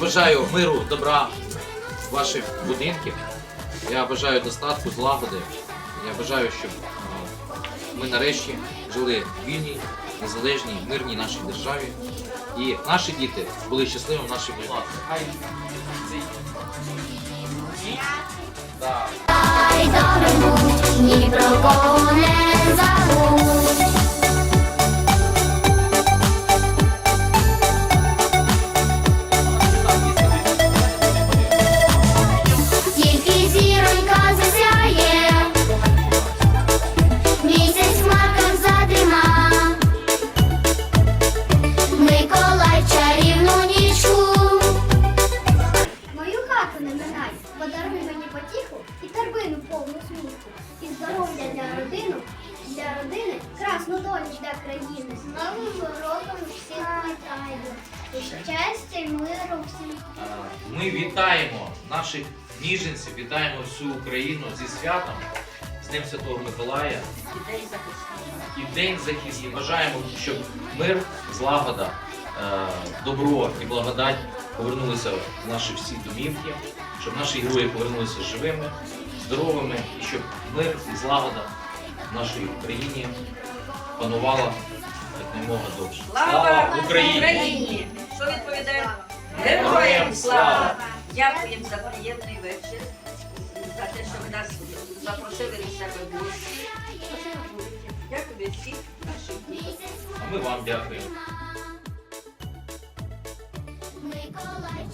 бажаю миру, добра ваших будинків. Я бажаю достатку, злагоди. Я бажаю, щоб ми нарешті жили в вільній, незалежній, мирній нашій державі. І наші діти були щасливими в нашій цей Ай дорогу, ні про кого не забудь. Долю для країни. З новим роком всіх вітаю, і щастя й миру всім. Ми вітаємо наших ніженців, вітаємо всю Україну зі святом, з Днем Святого Миколая і День захисників. Бажаємо, щоб мир, злагода, е, добро і благодать повернулися в наші всі домівки, щоб наші герої повернулися живими, здоровими, і щоб мир і злагода в нашій Україні панувала як довше. Слава Україні! Що відповідає? Героям слава! Дякуємо за приємний вечір, за те, що ви нас запросили до себе в гості. Дякую всім нашим. А ми вам дякуємо. Миколай